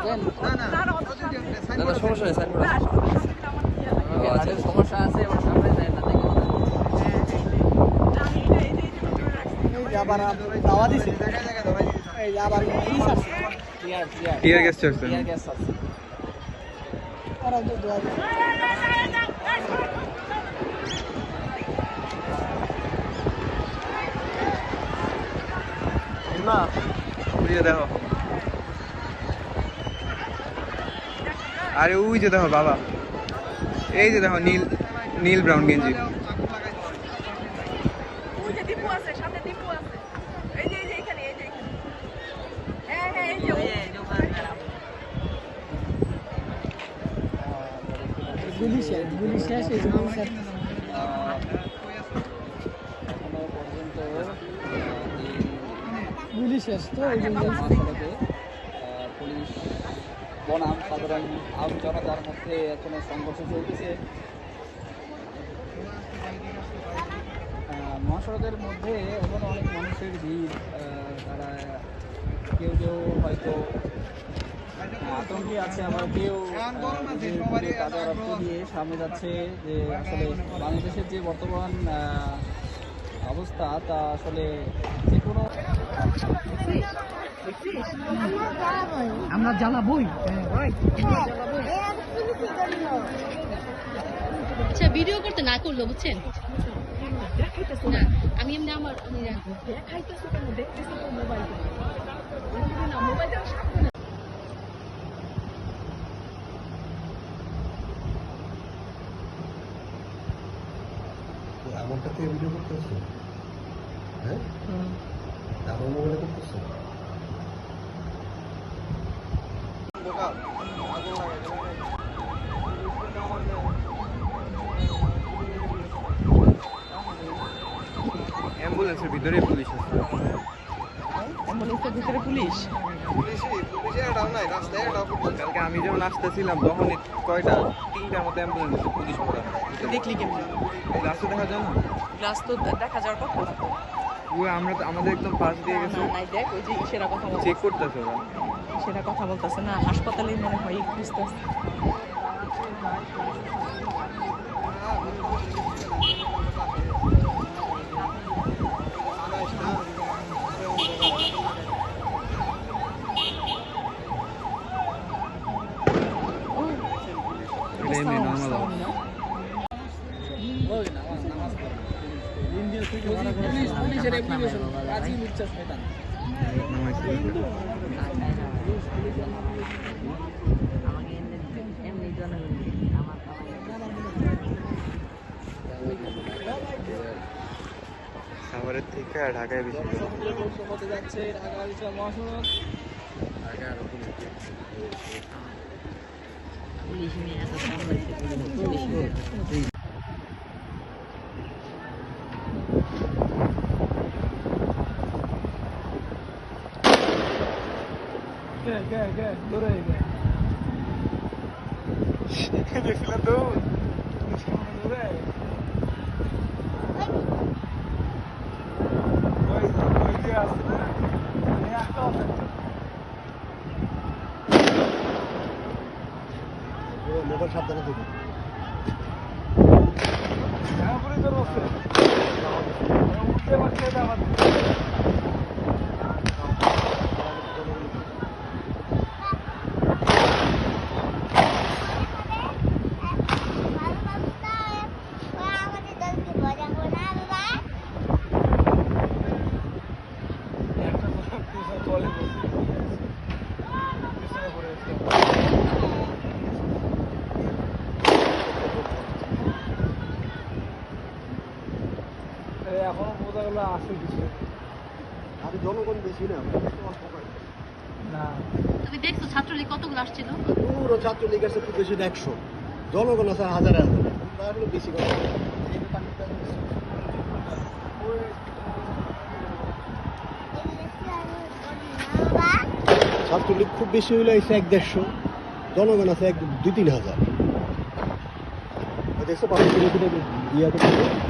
না না সমস্যা নেই সাইড সমস্যা আছে এবার সামনে যায় না দেখে। এই যে আবার দাওয়া দিছে। এই আবার ইস আছে। টিয়ার গ্যাস আছে দোয়া না দেখো। আরে ওই যে দেখো বাবা। এই যে দেখো নীল নীল ব্রাউন গেঞ্জি। ওই যে দীপু আছে সাথে দীপু আছে। এই যে এই যে এখানে এই যে এখানে। হ্যাঁ হ্যাঁ এই যে গুলি শেষ গুলি শেষ গুলি শেষ তো ওই জন্য মহাসড়কে পুলিশ বনাম। সাধারণ আম জনতার মধ্যে এখনও সংঘর্ষ চলতেছে। মহাসড়কের মধ্যে এখনও অনেক মানুষের ভিড়। তারা কেউ কেউ হয়তো আতঙ্কে আছে, আবার কেউ ভিড়ে কাদা দিয়ে সামনে যাচ্ছে যে আসলে বাংলাদেশের যে বর্তমান অবস্থা, তা আসলে যে কোনো আমরা জ্বালাবই। আচ্ছা ভিডিও করতে না করল বুঝছেন? না আমি এমনি আমার দেখাইতেছো কেন দেখতেছো তো মোবাইল থেকে ভিডিও করতেছো? হ্যাঁ? আমার মোবাইলে করতেছো? অ্যাম্বুলেন্সের ভিতরে পুলিশ আছে। অ্যাম্বুলেন্সের ভিতরে পুলিশ? কালকে আমি যখন আসতেছিলাম তখন কয়টা? তিনটার মতো অ্যাম্বুলেন্স পুলিশ করা দেখলি কেমন? এই রাস্তা দেখা যায় না গ্লাস তো দেখা যাওয়ার কথা না আমরা আমাদের একদম পাশ দিয়ে গেছে। না, দেখ ওই যে সেরা কথা বলতেছে চেক করতেছে ওরা। সেটা কথা বলতেছে না হাসপাতালেই মনে হয় খুঁজতেছে এমনি নর্মাল পুলিশ শয়তান থেকে ঢাকায় বেশি যাচ্ছে ঢাকা বিশাল মহাসড়ক কে আছে এই একটা আছে। মোবাইল সাবধানে দেবে তারপরে তো রসে উঠতে পারছে না আমার একটা কথা পিছনে চলে বসে পিছনে পড়ে আছে এই এখনও বোঝা গেল আছে কিছু। আর জনগণ বেশি না না। তুমি দেখছ ছাত্রলীগ কতগুলো আসছিল? পুরো ছাত্রলীগ আছে খুব বেশি একশো জনগণ আছে হাজারে হাজারে। তাহলে বেশি কথা ছাত্রলীগ খুব বেশি হইলে এসে এক দেড়শো। জনগণ আছে এক দুই তিন হাজার। ইয়ে করতেছে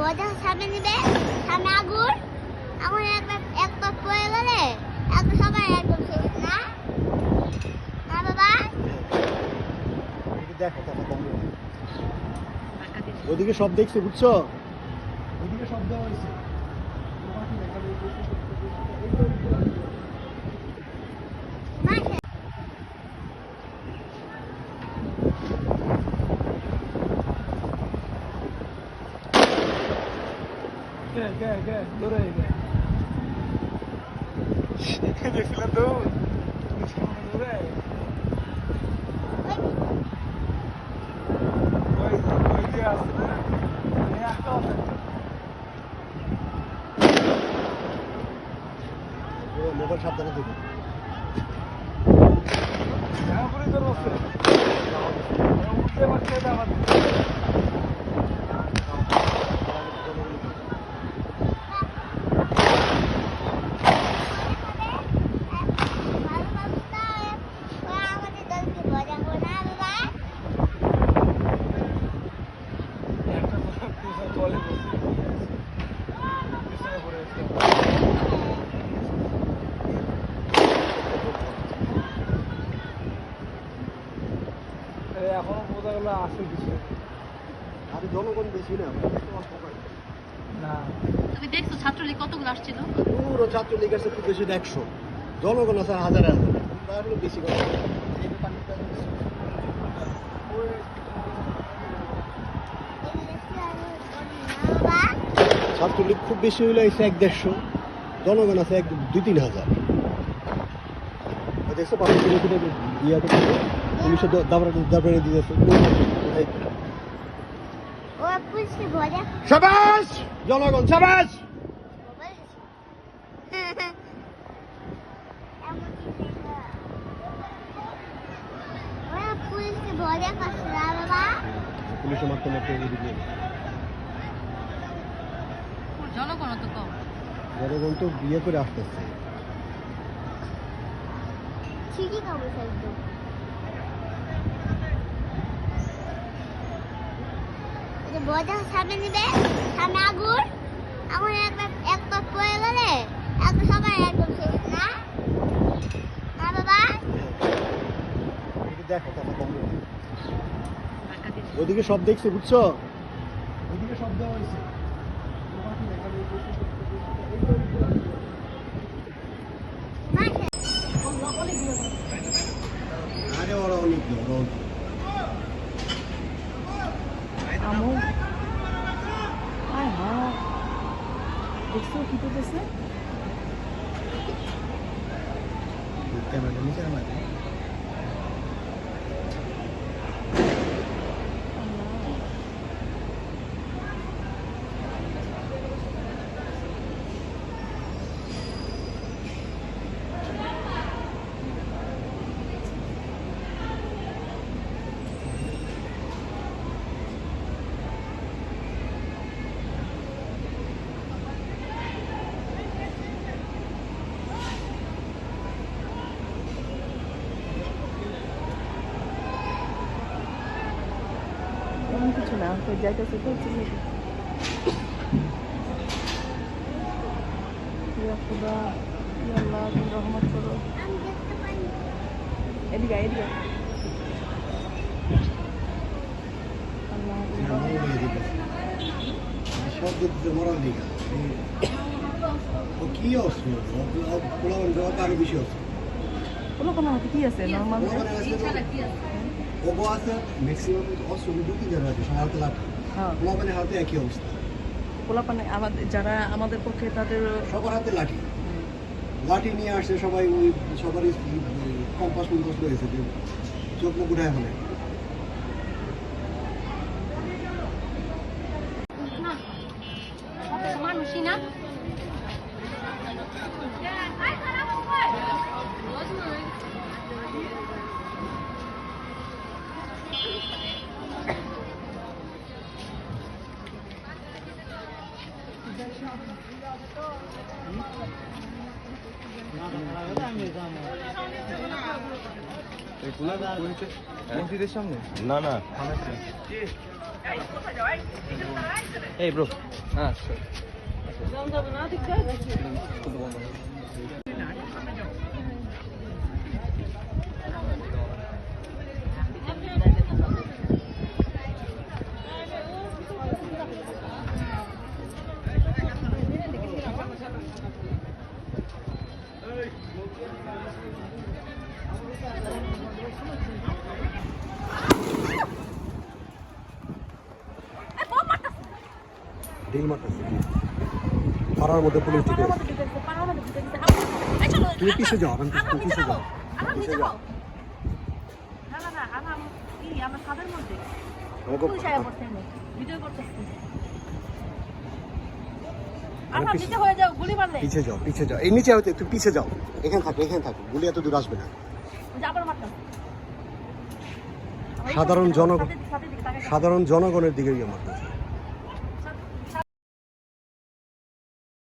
বড় সামনে নিবে, সামনে আগুন। আগুন একবার এক পাক পড়ে গেলে একবার সবাই একদম শেষ, না? না, বাবা? দেখো। ওদিকে সব দেখছ, বুঝছ ওদিকে সব দেওয়া হয়েছে মাসে দেখছিলেন তো। মোবাইল সাবধানে দেখো হ্যাঁ পুরি তোর বসে উঠতে পারছে না আমার ভালো বাবুটা ওরা আমাদের দলকে মজা করে না বাবা একটা পুরো জলে বসে পিছনে পড়ে আছে এই এখনও বোঝা গেল আছে কিছু। আরে জনগণ বেশি না না। তুমি দেখছ ছাত্রলীগ কতগুলো আসছিল? পুরো ছাত্রলীগ আছে খুব বেশি একশো জনগণ আছে হাজার বেশি কথা ছাত্রলীগ খুব বেশি হইলে এসে এক দেড়শো। জনগণ আছে এক দুই তিন হাজার। দেখছ কিনে ইয়ে পুলিশে দাবড়া দিয়েছে। সাবাস! জনগণ সাবাস! পুলিশে মারতে মারতে জনগণ তো কম। জনগণ তো বিয়ে করে আসতেছে। ঠিকই একদম বড় সামনে নিবে, সামনে আগুন। আগুন একবার এক পাক পড়ে গেলে একদম সবাই একদম শেষ না? বাবা? দেখো ওদিকে সব দেখছে, বুঝছ? ওদিকে শব্দ হয়েছে মাসে আরে ওরা অনেক ওরা অনেক। আমু আয় হা দেখছ কি করতেছে ক্যামেরাটা নিচে নামাই দে। এমন কিছু না তো যাইতেছে তো খুদা আল্লাহ তুমি রহমত করো এদিকে এদিকে কি হাতে কি আছে নর্মাল আছে ম্যাক্সিমাম দু তিন আছে হাতে লাঠি। হ্যাঁ। পোলাবানের হাতে একই অবস্থা। পোলাপানে আমাদের যারা আমাদের পক্ষে তাদের সবার হাতে লাঠি। লাঠি নিয়ে আসছে সবাই ওই সবারই কম্পাস কম্পাস রয়েছে যে চোখ মুখ উঠায় ফেলে মানুষই না মসজিদের সামনে? না না। এই ব্রো হ্যাঁ ডিল মারতেছে। পাড়ার মধ্যে পুলিশ ঢুকে তুমি পিছে যাও আমি হয়ে যাও পিছে যাও এই নিচে হতে তুমি পিছে যাও। এখানে থাকো এখানে থাকো। গুলি এত দূর আসবে না। সাধারণ জনগণ সাধারণ জনগণের দিকে গিয়ে মারতেছে